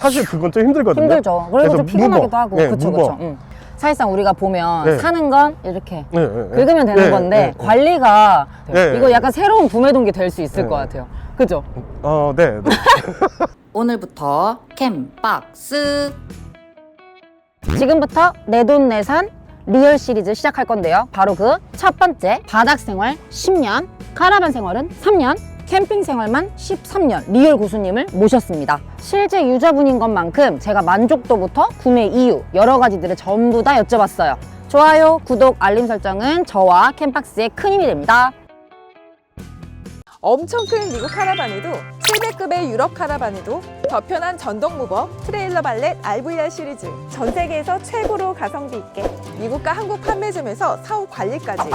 사실 그건 좀 힘들거든요. 힘들죠. 그리고 좀 피곤하기도 무버. 하고. 네, 그쵸, 무버. 그쵸. 응. 사실상 우리가 보면 네. 사는 건 이렇게 네, 네, 네. 긁으면 되는 네, 건데 네, 네. 관리가 네. 이거 약간 새로운 구매 동기 될 수 있을 네. 것 같아요. 그죠? 어, 네. 네. 오늘부터 캠박스 지금부터 내 돈 내산 리얼 시리즈 시작할 건데요 바로 그 첫 번째 바닥 생활 10년 카라반 생활은 3년 캠핑 생활만 13년 리얼 고수님을 모셨습니다. 실제 유저분인 것만큼 제가 만족도부터 구매 이유 여러 가지들을 전부 다 여쭤봤어요. 좋아요, 구독, 알림 설정은 저와 캠박스의 큰 힘이 됩니다. 엄청 큰 미국 카라반에도 700급의 유럽 카라반에도 더 편한 전동 무버 트레일러 발렛 RVR 시리즈 전 세계에서 최고로 가성비 있게 미국과 한국 판매점에서 사후 관리까지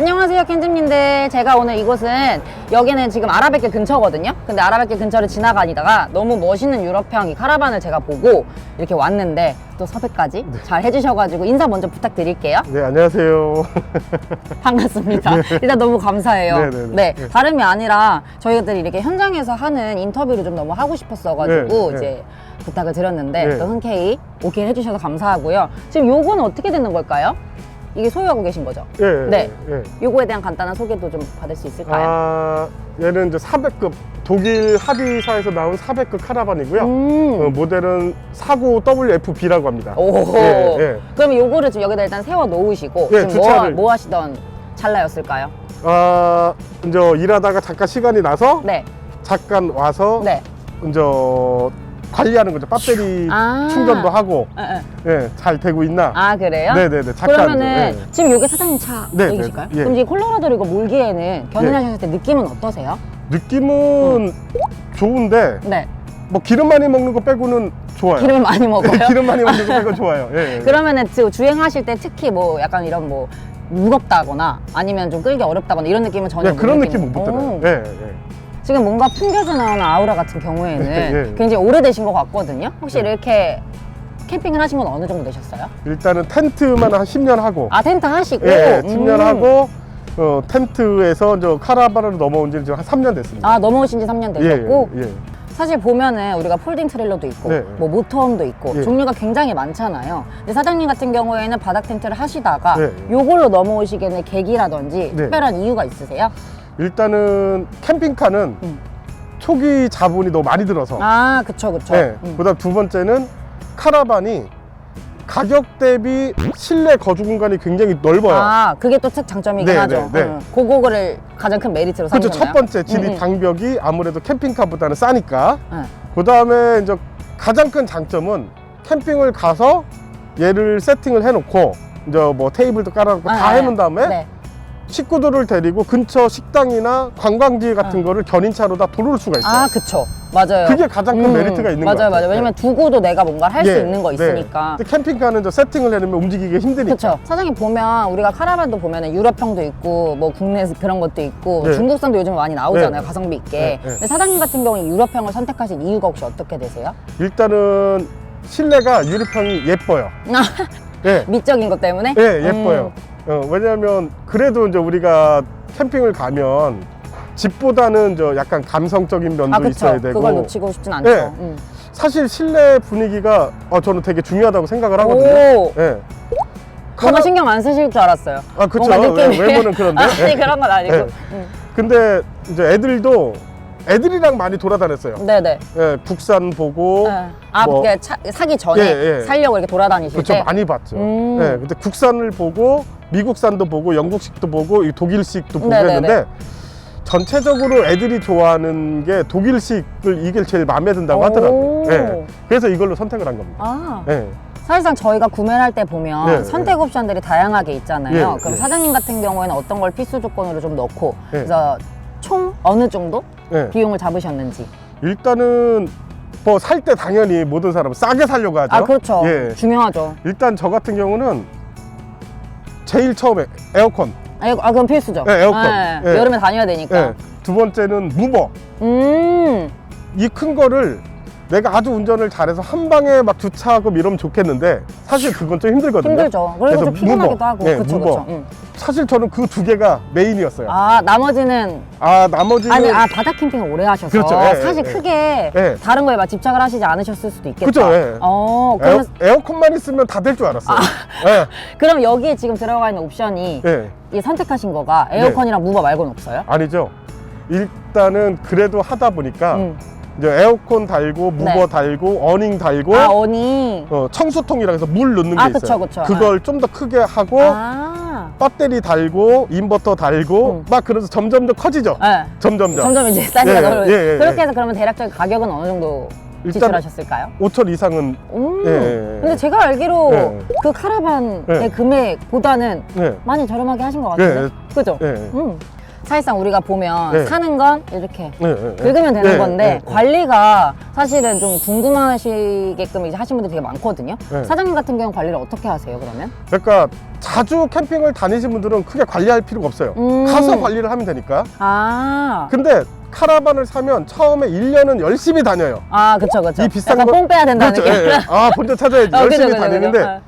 안녕하세요 켄즈님들 제가 오늘 이곳은 여기는 지금 아라뱃길 근처거든요 근데 아라뱃길 근처를 지나가다가 너무 멋있는 유럽형 이 카라반을 제가 보고 이렇게 왔는데 또 섭외까지 잘 해주셔가지고 인사 먼저 부탁드릴게요 네, 안녕하세요. 반갑습니다 일단 너무 감사해요 네 네 네. 네. 다름이 아니라 저희들이 이렇게 현장에서 하는 인터뷰를 좀 너무 하고 싶었어가지고 네, 네. 이제 부탁을 드렸는데 네. 또 흔쾌히 오케이 해주셔서 감사하고요 지금 요건 어떻게 되는 걸까요? 이게 소유하고 계신 거죠? 예, 네. 예. 요거에 대한 간단한 소개도 좀 받을 수 있을까요? 아, 얘는 이제 400급 독일 합의사에서 나온 400급 카라반이고요. 음. 어, 모델은 49 WFB라고 합니다. 오. 예, 예. 그럼 요거를 지금 여기다 일단 세워 놓으시고 예, 지금 뭐, 주차를. 뭐 하시던 찰나였을까요? 아, 이제 일하다가 잠깐 시간이 나서 네. 잠깐 와서 네. 이제 관리하는 거죠. 배터리 아. 충전도 하고 예, 예. 예, 잘 되고 있나? 아, 그래요? 네네네. 잠깐 그러면은 좀, 예. 지금 요게 사장님 차 네, 여기실까요? 네, 예. 그럼 이제 콜로라도를 이거 몰기에는 견인하셨을 때 느낌은 어떠세요? 느낌은 좋은데 네. 뭐 기름 많이 먹는 거 빼고는 좋아요. 기름을 많이 먹어요? 네, 기름 많이 먹는 거 빼고 좋아요. 예, 예. 그러면은 지금 주행하실 때 특히 뭐 약간 이런 뭐 무겁다거나 아니면 좀 끌기 어렵다거나 이런 느낌은 전혀 네, 그런 못 느낌 못 느끼는- 들어요. 오. 예, 예. 지금 뭔가 풍겨져 나오는 아우라 같은 경우에는 예. 굉장히 오래되신 것 같거든요. 혹시 네. 이렇게 캠핑을 하신 건 어느 정도 되셨어요? 일단은 텐트만 한 10년 하고 아 텐트 하시고 예, 예, 10년 음. 하고 어, 텐트에서 이제 카라반으로 넘어온 지는 지금 한 3년 됐습니다. 아 넘어오신 지 3년 예, 되셨고 예, 예. 사실 보면은 우리가 폴딩 트레일러도 있고 네. 뭐 모터홈도 있고 예. 종류가 굉장히 많잖아요. 근데 사장님 같은 경우에는 바닥 텐트를 하시다가 네. 요걸로 넘어오시게 된 계기라든지 네. 특별한 이유가 있으세요? 일단은 캠핑카는 음. 초기 자본이 너무 많이 들어서 아 그쵸 그쵸. 네. 음. 그다음 두 번째는 카라반이 가격 대비 실내 거주 공간이 굉장히 넓어요. 아 그게 또특 장점이긴 네, 하죠. 네, 네. 음. 그거를 가장 큰 메리트로 그렇죠. 삼으셨나요? 첫 번째 진입 음, 음. 장벽이 아무래도 캠핑카보다는 싸니까. 네. 그다음에 이제 가장 큰 장점은 캠핑을 가서 얘를 세팅을 해놓고 이제 뭐 테이블도 깔아놓고 아, 다 네. 해놓은 다음에 네. 식구들을 데리고 근처 식당이나 관광지 같은 거를 견인차로 다 돌올 수가 있어요. 아 그쵸 맞아요. 그게 가장 큰 음, 메리트가 있는 맞아요, 것 같아요. 맞아요. 왜냐면 두고도 내가 뭔가를 할수 예, 있는 거 네. 있으니까. 근데 캠핑카는 저 세팅을 해놓으면 움직이기 힘드니까. 그렇죠. 사장님 보면 우리가 카라반도 보면은 유럽형도 있고 뭐 국내 그런 것도 있고 네. 중국산도 요즘 많이 나오잖아요 네. 가성비 있게. 네, 네. 근데 사장님 같은 경우는 유럽형을 선택하신 이유가 혹시 어떻게 되세요? 일단은 실내가 유리평이 예뻐요. 예, 미적인 것 때문에? 예, 예뻐요. 음. 어, 왜냐하면 그래도 이제 우리가 캠핑을 가면 집보다는 저 약간 감성적인 면도 아 그렇죠. 있어야 되고. 그걸 놓치고 싶진 않죠. 네. 음. 사실 실내 분위기가 어, 저는 되게 중요하다고 생각을 하거든요. 오, 예. 뭔가 신경 안 쓰실 줄 알았어요. 아, 그쵸. 뭔가 느낌이- 외- 외모는 그런데. 아니 예. 그런 건 아니고. 네. 음. 근데 이제 애들도 애들이랑 많이 돌아다녔어요. 네네. 예, 국산 보고 네. 아, 뭐- 차- 사기 전에 예, 예. 살려고 이렇게 돌아다니실 그렇죠 때. 많이 봤죠. 음. 예, 근데 국산을 보고 미국산도 보고 영국식도 보고 이 독일식도 보고 네네네. 했는데 전체적으로 애들이 좋아하는 게 독일식을 이게 제일 마음에 든다고 오. 하더라고요. 예. 그래서 이걸로 선택을 한 겁니다. 아. 예. 사실상 저희가 구매를 할때 보면 네, 선택 옵션들이 다양하게 있잖아요. 예, 그럼 예. 사장님 같은 경우에는 어떤 걸 필수 조건으로 좀 넣고 예. 그래서 총 어느 정도 예. 비용을 잡으셨는지. 일단은 뭐 살 때 당연히 모든 사람은 싸게 살려고 하죠. 아 그렇죠. 예. 중요하죠. 일단 저 같은 경우는 제일 처음에 에어컨. 아, 아 그럼 필수죠. 예, 에어컨. 예, 예. 여름에 다녀야 되니까. 예. 두 번째는 무버. 음. 이 큰 거를 내가 아주 운전을 잘해서 한 방에 막 주차하고 이러면 좋겠는데 사실 그건 좀 힘들거든요. 힘들죠. 그리고 좀 그래서 피곤하기도 무버. 하고. 네, 그쵸, 무버. 그쵸. 응. 사실 저는 그 두 개가 메인이었어요. 아, 나머지는 아 나머지는 아니, 아, 바다 캠핑을 오래 하셔서 그렇죠. 예, 사실 예, 크게 예. 다른 거에 막 집착을 하시지 않으셨을 수도 있겠다. 그쵸, 예. 어, 에어, 그러면, 에어 컨만 있으면 다 될 줄 알았어요. 예, 그럼 여기에 지금 들어가 있는 옵션이 예. 이 선택하신 거가 네. 에어컨이랑 무버 말고는 없어요? 아니죠. 일단은 그래도 하다 보니까 음. 이제 에어컨 달고 무버 네. 달고 어닝 달고 아, 어니. 어, 청수통이라 해서 물 넣는 게 아, 있어요. 그쵸, 그쵸. 걸 좀 더 크게 하고 아. 배터리 달고 인버터 달고 음. 막 그래서 점점 더 커지죠. 네. 점점점. 점점 이제 예, 넓어. 예, 예, 그렇게 예. 해서 그러면 대략적인 가격은 어느 정도 일단 지출하셨을까요? 5천 이상은 음. 예, 예, 예. 근데 제가 알기로 예. 그 카라반의 예. 금액보다는 예. 많이 저렴하게 하신 것 같은데. 예. 그죠? 예. 음. 사실상 우리가 보면 예. 사는 건 이렇게 예, 예, 예. 긁으면 되는 예, 건데 예, 예. 관리가 사실은 좀 궁금하시게끔 이제 하신 분들이 되게 많거든요. 예. 사장님 같은 경우는 관리를 어떻게 하세요, 그러면? 그러니까 자주 캠핑을 다니신 분들은 크게 관리할 필요가 없어요. 음. 가서 관리를 하면 되니까. 아. 근데 카라반을 사면 처음에 1년은 열심히 다녀요. 아, 그쵸, 그쵸. 이 비싼 약간 거- 뽕 빼야 된다는 그렇죠. 예, 예. 아, 먼저 찾아야지. 어, 열심히 그죠, 그죠, 다니는데 그죠. 어.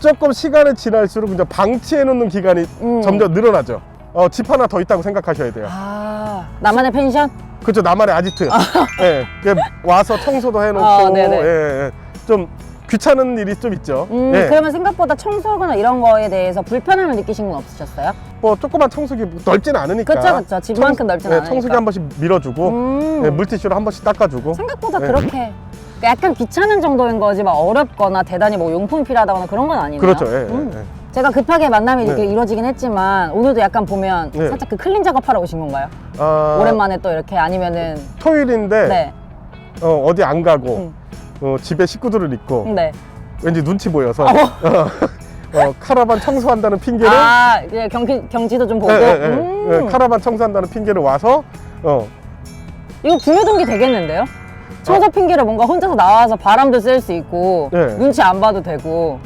조금 시간이 지날수록 이제 방치해 놓는 기간이 음. 점점 늘어나죠. 어, 집 하나 더 있다고 생각하셔야 돼요. 아, 나만의 펜션? 그렇죠. 나만의 아지트. 예. 그게 와서 청소도 해놓고, 어, 네네. 예, 예. 좀 귀찮은 일이 좀 있죠. 음, 예. 그러면 생각보다 청소하거나 이런 거에 대해서 불편함을 느끼신 건 없으셨어요? 뭐 조그만 청소기 넓진 않으니까. 그쵸, 그쵸. 집만큼 넓진 예, 않으니까. 청소기 한 번씩 밀어주고, 음. 예, 물티슈로 한 번씩 닦아주고. 생각보다 네. 그렇게 약간 귀찮은 정도인 거지 막 어렵거나 대단히 뭐 용품이 필요하다거나 그런 건 아니네요. 그렇죠. 예, 예, 음. 예. 제가 급하게 만남이 이렇게 네. 이루어지긴 했지만 오늘도 약간 보면 네. 살짝 그 클린 작업하러 오신 건가요? 아, 오랜만에 또 이렇게 아니면은 토요일인데 네, 어, 어디 안 가고 음. 어, 집에 식구들을 있고 네. 왠지 눈치 보여서 어, 카라반 청소한다는 핑계로 아 이제 경기 경지도 좀 보고. 예, 예, 예. 음. 예, 카라반 청소한다는 핑계로 와서 어, 이거 구매 동기 되겠는데요? 청소 핑계로 뭔가 혼자서 나와서 바람도 쐴 수 있고 네. 눈치 안 봐도 되고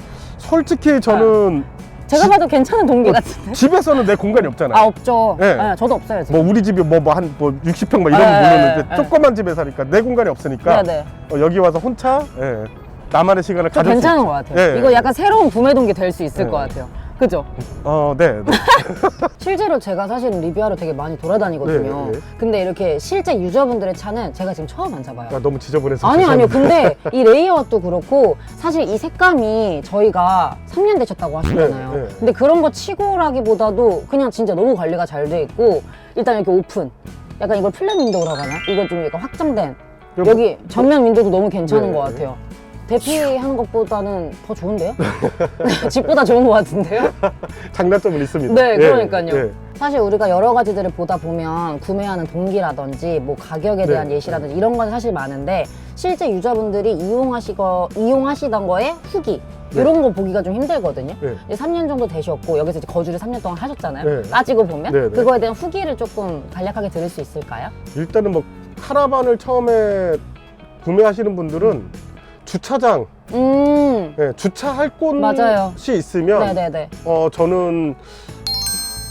솔직히 저는 제가 봐도 괜찮은 동기 같은데. 집에서는 내 공간이 없잖아요. 아 없죠. 네. 네, 저도 없어요 지금. 뭐 우리 집이 뭐한 뭐 60평 막 이런 네, 물렸는데 네. 조그만 집에 사니까 내 공간이 없으니까 네네. 어, 여기 와서 혼자 예, 나만의 시간을 저 가질 수 괜찮은 있죠. 것 같아요. 예, 이거 예. 약간 새로운 구매 동기 될 수 있을 네. 것 같아요. 그죠? 어, 네. 네. 실제로 제가 사실 리뷰하러 되게 많이 돌아다니거든요. 네, 네. 근데 이렇게 실제 유저분들의 차는 제가 지금 처음 앉아봐요. 아, 너무 지저분해서 아니 아니요 죄송합니다. 근데 이 레이아웃도 그렇고 사실 이 색감이 저희가 3년 되셨다고 하시잖아요 네, 네. 근데 그런 거 치고라기보다도 그냥 진짜 너무 관리가 잘 돼 있고 일단 이렇게 오픈 약간 이걸 플랫 윈도우라고 하나? 이거 좀 약간 확장된 여기 전면 윈도우도 너무 괜찮은 네. 것 같아요 대피하는 것보다는 더 좋은데요? 집보다 좋은 것 같은데요? 장단점은 있습니다. 네, 예, 그러니까요. 예. 사실 우리가 여러 가지들을 보다 보면 구매하는 동기라든지 뭐 가격에 대한 네, 예시라든지 이런 건 사실 많은데 실제 유저분들이 이용하시거 이용하시던 거에 후기 네. 이런 거 보기가 좀 힘들거든요. 네. 이제 3년 정도 되셨고 여기서 이제 거주를 3년 동안 하셨잖아요. 네. 따지고 보면 네, 네. 그거에 대한 후기를 조금 간략하게 들을 수 있을까요? 일단은 뭐 카라반을 처음에 구매하시는 분들은 주차장, 음, 예, 주차할 곳이 맞아요. 있으면 네네네. 어 저는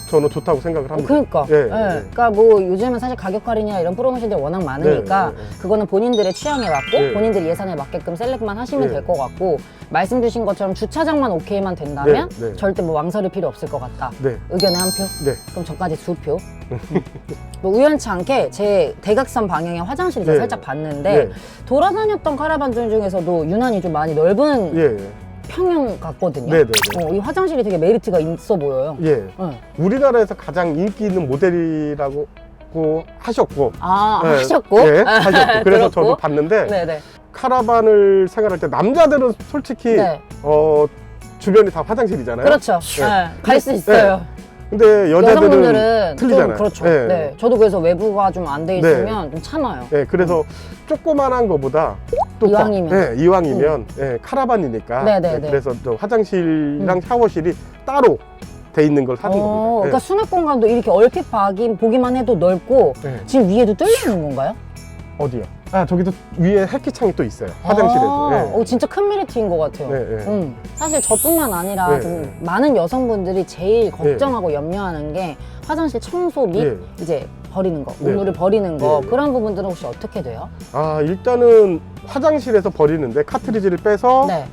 저는 좋다고 생각을 어, 합니다. 그러니까. 예, 예. 예. 그러니까 뭐 요즘은 사실 가격 할인이나 이런 프로모션들이 워낙 많으니까 네, 네, 네. 그거는 본인들의 취향에 맞고 네. 본인들 예산에 맞게끔 셀렉만 하시면 네. 될것 같고 말씀 주신 것처럼 주차장만 오케이만 된다면 네, 네. 절대 뭐 망설일 필요 없을 것 같다. 네, 의견에 한 표? 네. 그럼 저까지 두 표. 뭐 우연치 않게 제 대각선 방향의 화장실을 네. 살짝 봤는데 예, 돌아다녔던 카라반들 중에서도 유난히 좀 많이 넓은 예, 예. 평형 같거든요. 네, 네, 네. 어, 이 화장실이 되게 메리트가 있어 보여요. 예. 네. 우리나라에서 가장 인기 있는 모델이라고 고 하셨고 아 예, 하셨고 예, 하셨고 그래서 들었고. 저도 봤는데 네네. 카라반을 생활할 때 남자들은 솔직히 네. 어 주변이 다 화장실이잖아요. 그렇죠. 네. 갈 수 있어요. 근데 여자들은 여성분들은 틀리잖아요. 좀 그렇죠. 네. 네. 저도 그래서 외부가 좀 안돼 있으면 좀 참아요. 예, 그래서 조그만한 거보다 또 음. 이왕이면. 음. 예, 이왕이면 예, 카라반이니까 네, 네, 예, 네. 그래서 저 화장실이랑 샤워실이 따로 돼 있는 걸 사는 어, 겁니다. 예. 그러니까 수납 공간도 이렇게 얼핏 봐긴, 보기만 해도 넓고 예. 지금 위에도 뚫려 있는 건가요? 어디요? 아 저기도 위에 햇기창이 또 있어요. 화장실에도. 아, 예. 어, 진짜 큰 메리트인 것 같아요. 네, 네. 음. 사실 저뿐만 아니라 네, 좀 네. 많은 여성분들이 제일 걱정하고 염려하는 게 화장실 청소 및 예. 이제 버리는 거, 네. 오늘을 버리는 거 네. 그런 부분들은 혹시 어떻게 돼요? 아 일단은 화장실에서 버리는데 카트리지를 빼서 네.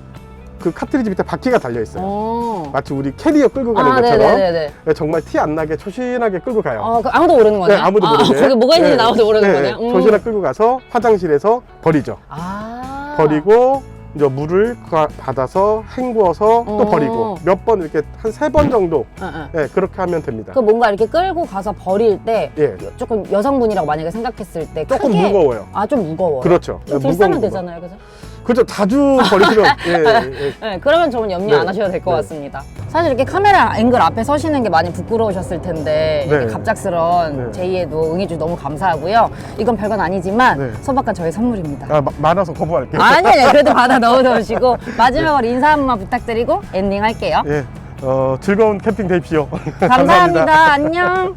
그 카트리지 밑에 바퀴가 달려 있어요. 어. 마치 우리 캐리어 끌고 가는 아, 것처럼 네네네. 네, 정말 티 안 나게 초신하게 끌고 가요. 어, 그 아무도 모르는 거네요. 네, 아무도 아, 모르게. 거기 뭐가 있는지 네, 아무도 모르는 네, 거네요. 음. 조신하게 끌고 가서 화장실에서 버리죠. 아. 버리고 이제 물을 가- 받아서 헹구어서 또 어. 버리고 몇 번 이렇게 한 세 번 정도 응, 응. 네, 그렇게 하면 됩니다. 그 뭔가 이렇게 끌고 가서 버릴 때 예, 조금 여성분이라고 만약에 생각했을 때 조금 크게 무거워요. 아 좀 무거워요. 그렇죠. 무거운 들싸면 거. 되잖아요, 그죠? 그죠. 자주 버리시면 예, 예, 예. 네, 그러면 저는 염려 네. 안 하셔도 될 것 네. 같습니다. 사실 이렇게 카메라 앵글 앞에 서시는 게 많이 부끄러우셨을 텐데 이렇게 네. 갑작스런 네. 제의에도 응해주셔서 너무 감사하고요. 이건 별건 아니지만 네. 소박한 저의 선물입니다. 아, 마- 많아서 거부할게요. 아니, 아니, 그래도 받아 넣어두시고 마지막으로 인사 한 번만 부탁드리고 엔딩 할게요. 예, 어, 즐거운 캠핑 되십시오. 감사합니다. 안녕.